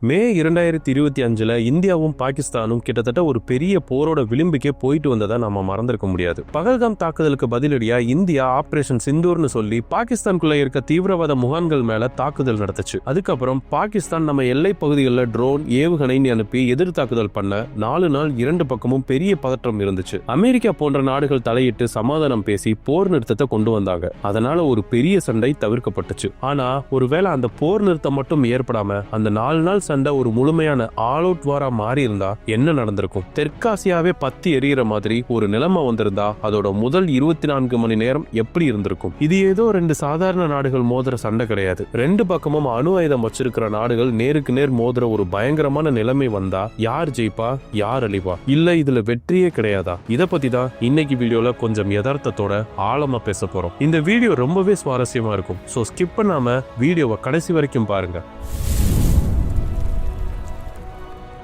மே இரண்டாயிரத்தி இருபத்தி அஞ்சுல இந்தியாவும் பாகிஸ்தானும் கிட்டத்தட்ட ஒரு பெரிய போரோட விளிம்புக்கே போயிட்டு வந்ததை நம்ம மறந்திருக்க முடியாது. பகல்காம் தாக்குதலுக்கு பதிலடியா இந்தியா ஆபரேஷன் சிந்தூர்னு சொல்லி பாகிஸ்தானுக்குள்ள இருக்க தீவிரவாத முகாம்கள் மேல தாக்குதல் நடத்துச்சு. அதுக்கப்புறம் பாகிஸ்தான் நம்ம எல்லை பகுதிகளில் ட்ரோன் ஏவுகணைன்னு அனுப்பி எதிர் தாக்குதல் பண்ண நாலு நாள் இரண்டு பக்கமும் பெரிய பதற்றம் இருந்துச்சு. அமெரிக்கா போன்ற நாடுகள் தலையிட்டு சமாதானம் பேசி போர் நிறுத்தத்தை கொண்டு வந்தாங்க. அதனால ஒரு பெரிய சண்டை தவிர்க்கப்பட்டுச்சு. ஆனா ஒருவேளை அந்த போர் நிறுத்தம் மட்டும் ஏற்படாம அந்த நாலு நாள் சண்டை ஒரு முழுமையான ஆல் அவுட் வாரா மாறி இருந்தா என்ன நடந்திருக்கும்? தெற்காசியாவே பத்தி எரியிற மாதிரி ஒரு நிலைமை வந்திருந்தா அதோட முதல் இருபத்தி நான்கு மணி நேரம் எப்படி இருந்திருக்கும்? இது ஏதோ ரெண்டு சாதாரண நாடுகள் மோதுற சண்டை கிடையாது. ரெண்டு பக்கமும் அணு ஆயுதம் வச்சிருக்கிற நாடுகள் நேருக்கு நேர் மோதுற ஒரு பயங்கரமான நிலைமை வந்தா யார் ஜெயிப்பா? யார் அழிவா இல்ல இதுல வெற்றியே கிடையாதா? இத பத்தி தான் இன்னைக்கு வீடியோல கொஞ்சம் யதார்த்தத்தோட ஆழமா பேச போறோம். இந்த வீடியோ ரொம்பவே சுவாரஸ்யமா இருக்கும். சோ ஸ்கிப் பண்ணாம வீடியோவை கடைசி வரைக்கும் பாருங்க.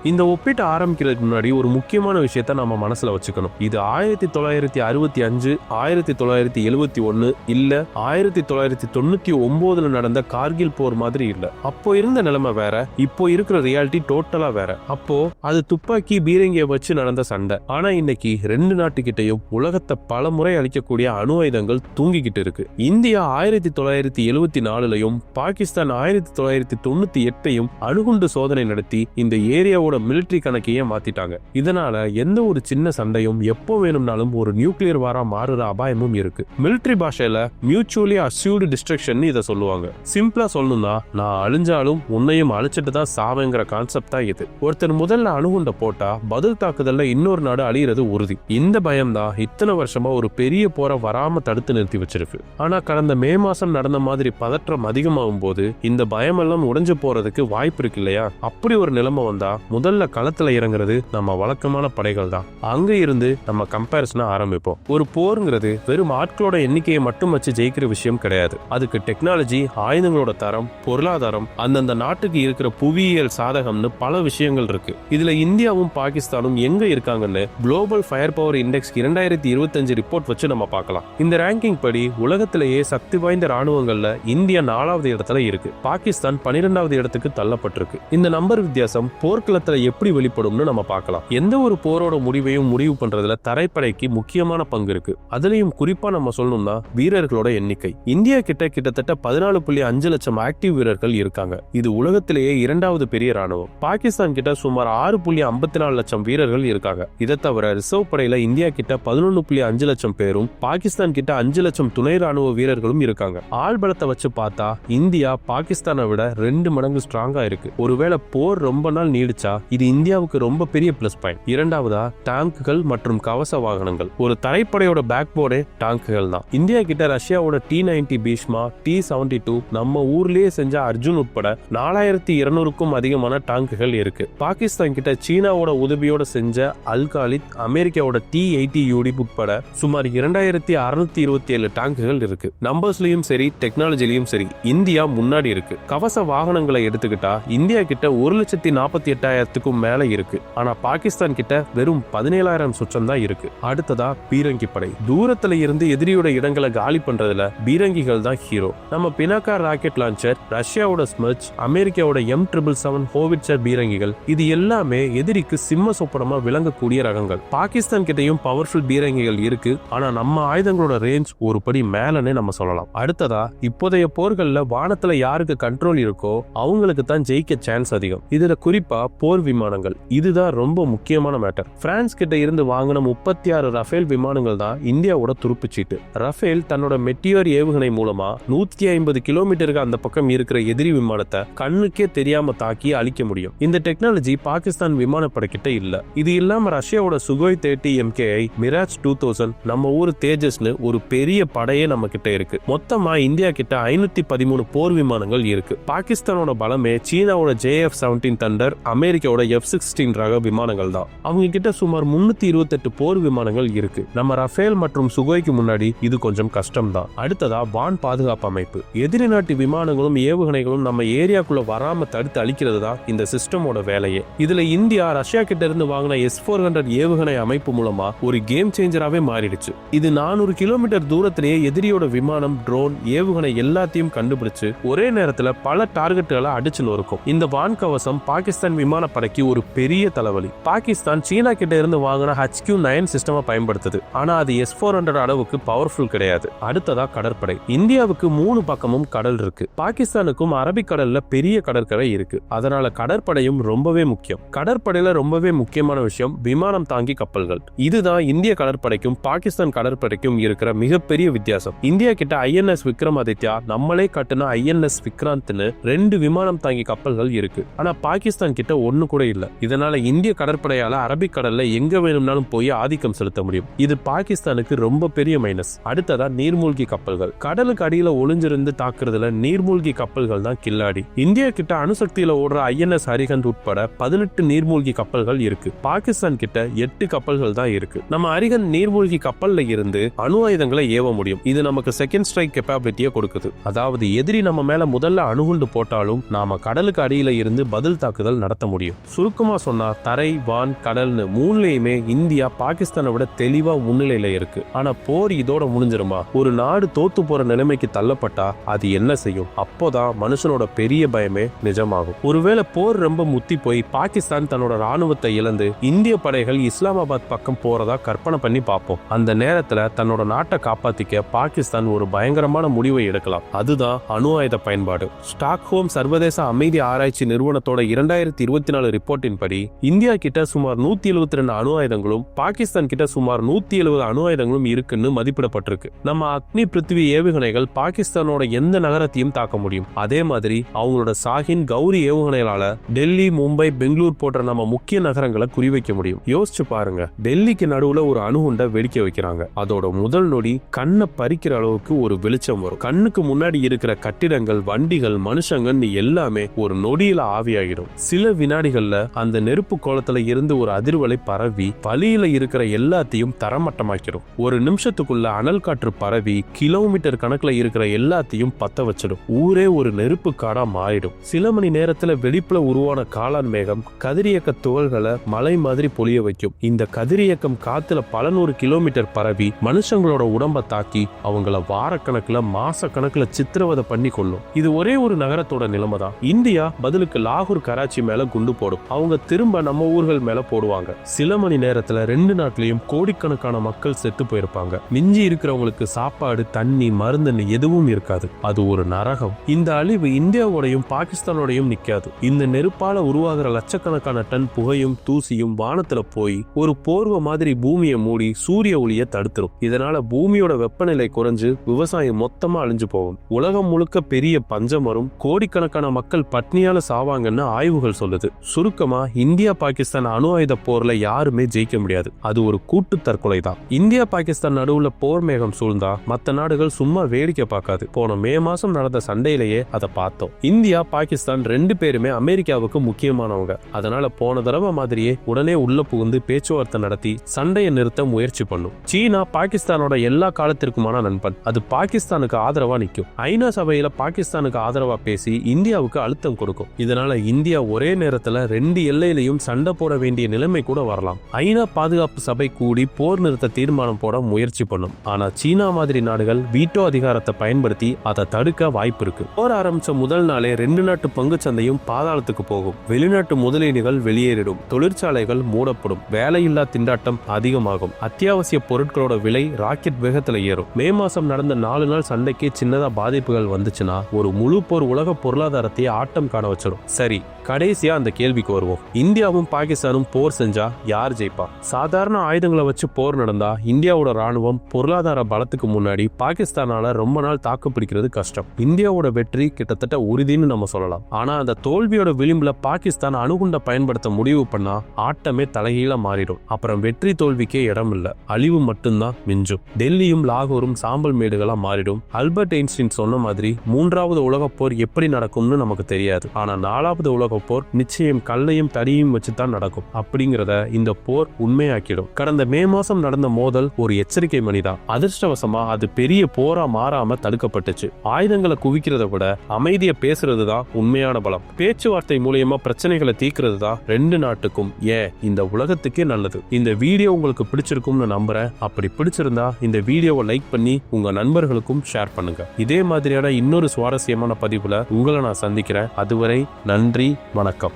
இந்த ஒப்பீட்டை ஆரம்பிக்கிறதுக்கு முன்னாடி ஒரு முக்கியமான விஷயத்த நம்ம மனசுல வச்சுக்கணும். இது ஆயிரத்தி தொள்ளாயிரத்தி அறுபத்தி அஞ்சு ஆயிரத்தி தொள்ளாயிரத்தி எழுவத்தி ஒன்னு இல்ல ஆயிரத்தி தொள்ளாயிரத்தி தொண்ணூத்தி ஒன்பதுல நடந்த கார்கில் போர் மாதிரி இல்ல. அப்போ இருந்த நிலைமை வேற இப்போ இருக்கிற ரியாலிட்டி டோட்டலா வேற. அப்போ அது துப்பாக்கி பீரங்கிய வச்சு நடந்த சண்டை. ஆனா இன்னைக்கு ரெண்டு நாட்டுக்கிட்டையும் உலகத்தை பல முறை அளிக்கக்கூடிய அணு ஆயுதங்கள் தூங்கிக்கிட்டு இருக்கு. இந்தியா ஆயிரத்தி தொள்ளாயிரத்தி எழுவத்தி நாலுலையும் பாகிஸ்தான் ஆயிரத்தி தொள்ளாயிரத்தி தொண்ணூத்தி எட்டையும் அணுகுண்டு சோதனை நடத்தி இந்த ஏரியாவோட மிலிட்டரி கணக்கையே மாத்திட்டாங்க. இதனால எந்த ஒரு சின்ன சண்டையும் எப்போ வேணும்னாலும் ஒரு நியூக்ளியர் வாரா மாறுற அபாயமும் இருக்கு. மிலிட்டரி பாஷையில மியூச்சுவலி அஸ்யூர்டு டிஸ்ட்ரக்ஷன் இதை சொல்லுவாங்க. சிம்பிளா சொல்லணும்னா நான் அழிஞ்சாலும் உன்னையும் அழிச்சிட்டு தான் சாவேங்கிற கான்செப்ட் தான் இது. ஒருத்தர் முதல்ல அணுகுண்ட போட்டா பதில் தாக்குதல்ல இன்னொரு நாடு அழியிறது உறுதி. இந்த பயம் தான் இத்தனை வருஷமா ஒரு பெரிய போரை வராம தடுத்து நிறுத்தி வச்சிருக்கு. ஆனா கடந்த மே மாசம் நடந்த மாதிரி பதற்றம் அதிகமாகும் போது இந்த பயமெல்லாம் உடைஞ்சு போறதுக்கு வாய்ப்பு இருக்கு இல்லையா? அப்படி ஒரு நிலைமை வந்தா முதல்ல களத்துல இறங்குறது நம்ம வழக்கமான படைகள் தான் அங்க இருந்து நம்ம கம்பேரிசனை ஆரம்பிப்போம். ஒரு போருங்கிறது வெறும் ஆட்களோட எண்ணிக்கையை மட்டும் வச்சு ஜெயிக்கிற விஷயம் கிடையாது. அதுக்கு டெக்னாலஜி ஆயுதங்களோட தரம் பொருளாதாரம் அந்தந்த நாட்டுக்கு இருக்கிற புவியியல் சாதகம்னு பல விஷயங்கள் இருக்கு. இதுல இந்தியாவும் பாகிஸ்தானும் எங்க இருக்காங்கன்னு குளோபல் ஃபயர் பவர் இண்டெக்ஸ் இரண்டாயிரத்தி இருபத்தஞ்சு ரிப்போர்ட் வச்சு நம்ம பார்க்கலாம். இந்த ரேங்கிங் படி உலகத்திலேயே சக்தி வாய்ந்த ராணுவங்கள்ல இந்தியா நாலாவது இடத்துல இருக்கு. பாகிஸ்தான் பனிரெண்டாவது இடத்துக்கு தள்ளப்பட்டிருக்கு. இந்த நம்பர் வித்தியாசம் போர்க்களத்தில் எப்படி வெளிப்படும்னு நம்ம பார்க்கலாம். எந்த ஒரு போரோட முடிவையும் முடிவு பண்றதுல தரைப்படைக்கு முக்கியமான பங்கு இருக்கு. அதுலயும் குறிப்பா நம்ம சொல்லணும்னா வீரர்களோட எண்ணிக்கை. இந்தியா கிட்ட கிட்டத்தட்ட பதினாலு புள்ளி அஞ்சு லட்சம் ஆக்டிவ் வீரர்கள் இருக்காங்க. இது உலகத்திலேயே இரண்டாவது பெரிய ராணுவம். பாகிஸ்தான் கிட்ட சுமார் ஆறு புள்ளி ஐம்பத்தி நாலு லட்சம் வீரர்கள் இருக்காங்க. இதை தவிர ரிசர்வ் படையில இந்தியா கிட்ட பதினொன்னு புள்ளி அஞ்சு லட்சம் பேரும் பாகிஸ்தான் கிட்ட அஞ்சு லட்சம் துணை ராணுவ வீரர்களும் இருக்காங்க. ஆள் பலத்தை வச்சு பார்த்தா இந்தியா பாகிஸ்தானை விட ரெண்டு மடங்கு ஸ்ட்ராங்கா இருக்கு. ஒருவேளை போர் ரொம்ப நாள் நீடிச்சா இது இந்தியாவுக்கு ரொம்ப பெரிய பிளஸ் பாயிண்ட் இரண்டாவதா டேங்குகள் மற்றும் கவச வாகனங்கள். ஒரு தரைப்படையோட பேக் போர்டே டேங்குகள் தான். இந்தியா கிட்ட ரஷ்யாவோட T ninety Bhishma T seventy two நம்ம ஊர்லயே செஞ்ச அர்ஜுன் உட்பட நாலாயிரத்தி இருநூறுக்கும் அதிகமான டேங்குகள் இருக்கு. பாகிஸ்தான் கிட்ட சீனாவோட உதவியோட செஞ்ச அல்காலித் அமெரிக்காவோட டி எயிட்டி யூடி உட்பட சுமார் இரண்டாயிரத்தி அறுநூத்தி இருபத்தி ஏழு டேங்குகள் இருக்கு. நம்பர்ஸ்லயும் சரி டெக்னாலஜிலையும் சரி இந்தியா முன்னாடி இருக்கு. கவச வாகனங்களை எடுத்துக்கிட்டா இந்தியா கிட்ட ஒரு லட்சத்தி நாற்பத்தி எட்டாயிரம் எட்டாயிரத்துக்கும் மேல இருக்கு. ஆனா பாகிஸ்தான் கிட்ட வெறும் பதினேழாயிரம் சுற்றம் தான் இருக்கு. அடுத்ததா பீரங்கி படை. தூரத்துல இருந்து எதிரியோட இடங்களை காலி பண்றதுல பீரங்கிகள் தான் ஹீரோ நம்ம பினாக்கா ராக்கெட் லான்ச்சர் ரஷ்யாவோட ஸ்மர்ச் அமெரிக்காவோட எம் ட்ரிபிள் செவன் ஹோவிட்சர் பீரங்கிகள் இது எல்லாமே எதிரிக்கு சிம்ம சொப்பனமா விளங்கக்கூடிய ரகங்கள். பாகிஸ்தான் கிட்டயும் பவர்ஃபுல் பீரங்கிகள் இருக்கு. ஆனா நம்ம ஆயுதங்களோட ரேஞ்ச் ஒரு படி மேலன்னு நம்ம சொல்லலாம். அடுத்ததா இப்போதைய போர்கள்ல வானத்துல யாருக்கு கண்ட்ரோல் இருக்கோ அவங்களுக்கு தான் ஜெயிக்க சான்ஸ் அதிகம். இதுல குறிப்பா போர் விமானங்கள். இதுதான் ரொம்ப முக்கியமான மேட்டர் பிரான்ஸ் கிட்ட இருந்து வாங்கின முப்பத்தி ஆறு ரஃபேல் விமானங்கள் தான் இந்தியாவோட துருப்புச்சீட்டு ரஃபேல் தன்னோட மெட்டியோர் ஏவுகணை மூலமா நூத்தி ஐம்பது கிலோமீட்டருக்கு அந்த பக்கம் இருக்கிற எதிரி விமானத்தை கண்ணுக்கே தெரியாம தாக்கி அழிக்க முடியும். இந்த டெக்னாலஜி பாகிஸ்தான் விமானப்படை கிட்ட இல்ல. இது இல்லாம ரஷ்யாவோட Sukhoi thirty MKI Mirage two thousand நம்ம ஊர் தேஜஸ்னு ஒரு பெரிய படையே நம்ம கிட்ட இருக்கு. மொத்தமா இந்தியா கிட்ட ஐநூத்தி பதிமூணு போர் விமானங்கள் இருக்கு. பாகிஸ்தானோட பலமே சீனாவோட ஜேஎஃப் செவன்டீன் தண்டர் அமெரிக்க அமெரிக்காவோட எஃப் சிக்ஸ்டீன் ரக விமானங்கள் தான். அவங்க கிட்ட சுமார் முன்னூத்தி இருபத்தெட்டு போர் விமானங்கள் இருக்கு. நம்ம ரஃபேல் மற்றும் சுகோய்க்கு முன்னாடி இது கொஞ்சம் கஷ்டம் தான். அடுத்ததா வான் பாதுகாப்பு அமைப்பு. எதிரி நாட்டு விமானங்களும் ஏவுகணைகளும் நம்ம ஏரியாக்குள்ள வராம தடுத்து அழிக்கிறது தான் இந்த சிஸ்டமோட வேலையே. இதுல இந்தியா ரஷ்யா கிட்ட இருந்து வாங்கின எஸ் ஃபோர் ஹண்ட்ரட் ஏவுகணை அமைப்பு மூலமா ஒரு கேம் சேஞ்சராகவே மாறிடுச்சு. இது நானூறு கிலோமீட்டர் தூரத்திலேயே எதிரியோட விமானம் ட்ரோன் ஏவுகணை எல்லாத்தையும் கண்டுபிடிச்சு ஒரே நேரத்துல பல டார்கெட்டுகளை அடிச்சு நொறுக்கும். இந்த வான் கவசம் பாகிஸ்தான் விமானப்படைக்கு ஒரு பெரிய தலைவலி. பாகிஸ்தான் சீனா கிட்ட இருந்து வாங்கின ஹச்கியூ நைன் சிஸ்டமை பயன்படுத்துது. ஆனா அது எஸ் ஃபோர் ஹண்ட்ரட் அளவுக்கு பவர்ஃபுல் கிடையாது. அடுத்ததா கடற்படை. இந்தியாவுக்கு மூணு பக்கமும் கடல் இருக்கு. பாகிஸ்தானுக்கும் அரபிக்கடல்ல பெரிய கடற்கரை இருக்கு. அதனால கடற்படையும் ரொம்பவே முக்கியம். கடற்படையில ரொம்பவே முக்கியமான விஷயம் விமானம் தாங்கி கப்பல்கள். இதுதான் இந்திய கடற்படைக்கும் பாகிஸ்தான் கடற்படைக்கும் இருக்கிற மிகப்பெரிய வித்தியாசம். இந்தியா கிட்ட ஐஎன்எஸ் விக்ரமாதித்யா நம்மளே கட்டுன ஐஎன்எஸ் விக்ராந்த்னு ரெண்டு விமானம் தாங்கி கப்பல்கள் இருக்கு. ஆனா பாகிஸ்தான் கிட்ட ஒன்னு ஒண்ணு கூட இல்ல. இதனால இந்திய கடற்படையால அரபிக்கடல்ல எங்க வேணும்னாலும் போய் ஆதிக்கம் செலுத்த முடியும். இது பாகிஸ்தானுக்கு ரொம்ப பெரிய மைனஸ் அடுத்ததா நீர்மூழ்கி கப்பல்கள். கடலுக்கு அடியில ஒளிஞ்சிருந்து தாக்குறதுல நீர்மூழ்கி கப்பல்கள் தான் கில்லாடி. இந்தியா கிட்ட அணுசக்தியில ஓடுற ஐஎன்எஸ் ஹரிகந்த் உட்பட பதினெட்டு நீர்மூழ்கி கப்பல்கள் இருக்கு. பாகிஸ்தான் கிட்ட எட்டு கப்பல்கள் தான் இருக்கு. நம்ம அரிகன் நீர்மூழ்கி கப்பல்ல இருந்து அணு ஆயுதங்களை ஏவ முடியும். இது நமக்கு செகண்ட் ஸ்ட்ரைக் கெப்பாபிலிட்டியை கொடுக்குது. அதாவது எதிரி நம்ம மேல முதல்ல அணுகுண்டு போட்டாலும் நாம கடலுக்கு அடியில இருந்து பதில் தாக்குதல் நடத்த முடியும். சுருக்கமா சொன்னா தரை வான் கடல்னு மூணுலேயுமே இந்தியா பாகிஸ்தானை விட தெளிவா முன்னிலையில இருக்கு. ஆனால் போர் இதோட முடிஞ்சிருமா? ஒரு நாடு தோத்து போற நிலைமைக்கு தள்ளப்பட்டா அது என்ன செய்யும்? அப்போதான் மனுஷனோட பெரிய பயமே நிஜமாகும். ஒருவேளை போர் ரொம்ப முத்தி போய் பாகிஸ்தான் தன்னோட ராணுவத்தை இழந்து இந்திய படைகள் இஸ்லாமாபாத் பக்கம் போறதா கற்பனை பண்ணி பார்ப்போம். அந்த நேரத்துல தன்னோட நாட்டை காப்பாத்திக்க பாகிஸ்தான் ஒரு பயங்கரமான முடிவை எடுக்கலாம். அதுதான் அணு ஆயுத பயன்பாடு. ஸ்டாக்ஹோம் சர்வதேச அமைதி ஆராய்ச்சி நிறுவனத்தோட இரண்டாயிரத்தி இருபத்தி நாலு ரிப்போர்ட்டின் படி இந்தியா கிட்ட சுமார் நூத்தி எழுபத்தி ரெண்டு அணு ஆயுதங்களும் பாகிஸ்தான் கிட்ட சுமார் நூத்தி எழுபது அணு ஆயுதங்களும் இருக்குன்னு மதிப்பிடப்பட்டிருக்கு. நம்ம அக்னி பிருத்திவி ஏவுகணைகள் பாகிஸ்தானோட எந்த நகரத்தையும் தாக்க முடியும். அதே மாதிரி அவங்களோட சாஹின் கௌரி ஏவுகணைகளால டெல்லி மும்பை பெங்களூர் போன்ற நம்ம முக்கிய நகரங்களை குறிவைக்க முடியும். யோசிச்சு பாருங்க டெல்லிக்கு நடுவுல ஒரு அணுகுண்டை வெடிக்க வைக்கிறாங்க. அதோட முதல் நொடி கண்ணை பறிக்கிற அளவுக்கு ஒரு வெளிச்சம் வரும். கண்ணுக்கு முன்னாடி இருக்கிற கட்டிடங்கள் வண்டிகள் மனுஷங்கன்னு எல்லாமே ஒரு நொடியில ஆவியாகிடும். சில வினாடி வினாடிகள்ல அந்த நெருப்பு கோலத்துல இருந்து ஒரு அதிர்வலை பரவி வழியில இருக்கிற எல்லாத்தையும் தரமட்டமாக்கிடும் ஒரு நிமிஷத்துக்குள்ள அனல் காற்று பரவி கிலோமீட்டர் கணக்குல இருக்கிற எல்லாத்தையும் பத்த வச்சிடும். ஊரே ஒரு நெருப்பு காடா மாறிடும். சில மணி நேரத்துல வெடிப்புல உருவான காளான் மேகம் கதிரியக்க துகள்களை மலை மாதிரி பொழிய வைக்கும். இந்த கதிரியக்கம் காத்துல பல நூறு கிலோமீட்டர் பரவி மனுஷங்களோட உடம்ப தாக்கி அவங்கள வாரக்கணக்குல மாச கணக்குல சித்திரவதை பண்ணி கொள்ளும் இது ஒரே ஒரு நகரத்தோட நிலைமை தான் இந்தியா பதிலுக்கு லாகூர் கராச்சி மேல குண்டு போடும். அவங்க திரும்ப நம்ம ஊர்கள் மேல போடுவாங்க. சில மணி நேரத்துல ரெண்டு நாட்டிலையும் கோடிக்கணக்கான மக்கள் செத்து போயிருப்பாங்க. மிஞ்சி இருக்கிறவங்களுக்கு சாப்பாடு தண்ணி மருந்துன்னு எதுவும் இருக்காது. அது ஒரு நரகம். இந்த அழிவு இந்தியாவோடையும் பாகிஸ்தானோடையும் நிக்காது. இந்த நெருப்பால உருவாகிற லட்சக்கணக்கான டன் புகையும் தூசியும் வானத்துல போய் ஒரு போர்வ மாதிரி பூமியை மூடி சூரிய ஒளியை தடுத்துரும். இதனால பூமியோட வெப்பநிலை குறைஞ்சு விவசாயம் மொத்தமா அழிஞ்சு போகும். உலகம் முழுக்க பெரிய பஞ்சம் வரும். கோடிக்கணக்கான மக்கள் பட்னியால சாவாங்கன்னு ஆய்வுகள் சொல்லுது. சுருக்கமா இந்தியா பாகிஸ்தான் அணு ஆயுத போர்ல யாருமே ஜெயிக்க முடியாது. அது ஒரு கூட்டு தற்கொலை தான். இந்தியா பாகிஸ்தான் நடுவுல போர் மேகம் சூழ்ந்தா மத்த நாடுகள் சும்மா வேடிக்கை பார்க்காது. போன மே மாசம் நடந்த சண்டையிலேயே அதை பார்த்தோம். இந்தியா பாகிஸ்தான் ரெண்டு பேருமே அமெரிக்காவுக்கு முக்கியமானவங்க. அதனால போன தடவை மாதிரியே உடனே உள்ள புகுந்து பேச்சுவார்த்தை நடத்தி சண்டையை நிறுத்த முயற்சி பண்ணும். சீனா பாகிஸ்தானோட எல்லா காலத்திற்குமான நண்பன். அது பாகிஸ்தானுக்கு ஆதரவா நிற்கும் ஐநா சபையில பாகிஸ்தானுக்கு ஆதரவா பேசி இந்தியாவுக்கு அழுத்தம் கொடுக்கும். இதனால இந்தியா ஒரே நேரத்தில் ரெண்டு எல்லையிலையும் சண்டை போட வேண்டிய நிலைமை கூட வரலாம். ஐநா பாதுகாப்பு சபை கூடி போர் நிறுத்த தீர்மானம் போட முயற்சி பண்ணும். ஆனா சீனா மாதிரி நாடுகள் வீட்டோ அதிகாரத்தை பயன்படுத்தி அதை தடுக்க வாய்ப்பு இருக்கு. போர் ஆரம்பிச்ச முதல் நாளே ரெண்டு நாட்டு பங்கு சந்தையும் பாதாளத்துக்கு போகும். வெளிநாட்டு முதலீடுகள் வெளியேறிடும். தொழிற்சாலைகள் மூடப்படும். வேலையில்லா திண்டாட்டம் அதிகமாகும். அத்தியாவசிய பொருட்களோட விலை ராக்கெட் வேகத்துல ஏறும். மே மாசம் நடந்த நாலு நாள் சண்டைக்கே சின்னதா பாதிப்புகள் வந்துச்சுன்னா ஒரு முழு போர் உலக பொருளாதாரத்தை ஆட்டம் காண வச்சிடும் சரி கடைசியா அந்த கேள்விக்கு வருவோம். இந்தியாவும் பாகிஸ்தானும் போர் செஞ்சா யார் ஜெயிப்பா? சாதாரண ஆயுதங்களை வச்சு போர் நடந்தா இந்தியாவோட ராணுவம் பொருளாதார பலத்துக்கு முன்னாடி பாகிஸ்தானால ரொம்ப நாள் தாக்கு பிடிக்கிறது கஷ்டம். இந்தியாவோட வெற்றி கிட்டத்தட்ட உறுதின்னு நம்ம சொல்லலாம். ஆனா அந்த தோல்வியோட விளிம்புல பாகிஸ்தான் அணுகுண்ட பயன்படுத்த முடிவு பண்ணா ஆட்டமே தலைகீழ மாறிடும். அப்புறம் வெற்றி தோல்விக்கே இடம் இல்ல. அழிவு மட்டும்தான் மிஞ்சும். டெல்லியும் லாகூரும் சாம்பல் மேடுகளா மாறிடும். அல்பர்ட் ஐன்ஸ்டீன் சொன்ன மாதிரி மூன்றாவது உலகப் போர் எப்படி நடக்கும்னு நமக்கு தெரியாது. ஆனா நாலாவது உலக போர் நிச்சயம் கல்லையும் தடியும் வச்சு தான் நடக்கும். அப்படிங்கிறத இந்த போர் உண்மையாக்கிடும். கடந்த மே மாசம் நடந்த மோதல் ஒரு எச்சரிக்கை மணிதான் அதிர்ஷ்டவசமா அது பெரிய போரா மாறாம தடுக்கப்பட்டுச்சு. ஆயுதங்களை குவிக்கிறத விட அமைதியை பேசுறது தான் உண்மையான பலம். பேச்சுவார்த்தை மூலியமா பிரச்சனைகளை தீக்கிறது தான் ரெண்டு நாட்டுக்கும் ஏன் இந்த உலகத்துக்கே நல்லது. இந்த வீடியோ உங்களுக்கு பிடிச்சிருக்கும்னு நம்புறேன். அப்படி பிடிச்சிருந்தா இந்த வீடியோவை லைக் பண்ணி உங்க நண்பர்களுக்கும் ஷேர் பண்ணுங்க. இதே மாதிரியான இன்னொரு சுவாரஸ்யமான பதிவுல உங்களை நான் சந்திக்கிறேன். அதுவரை நன்றி வணக்கம்.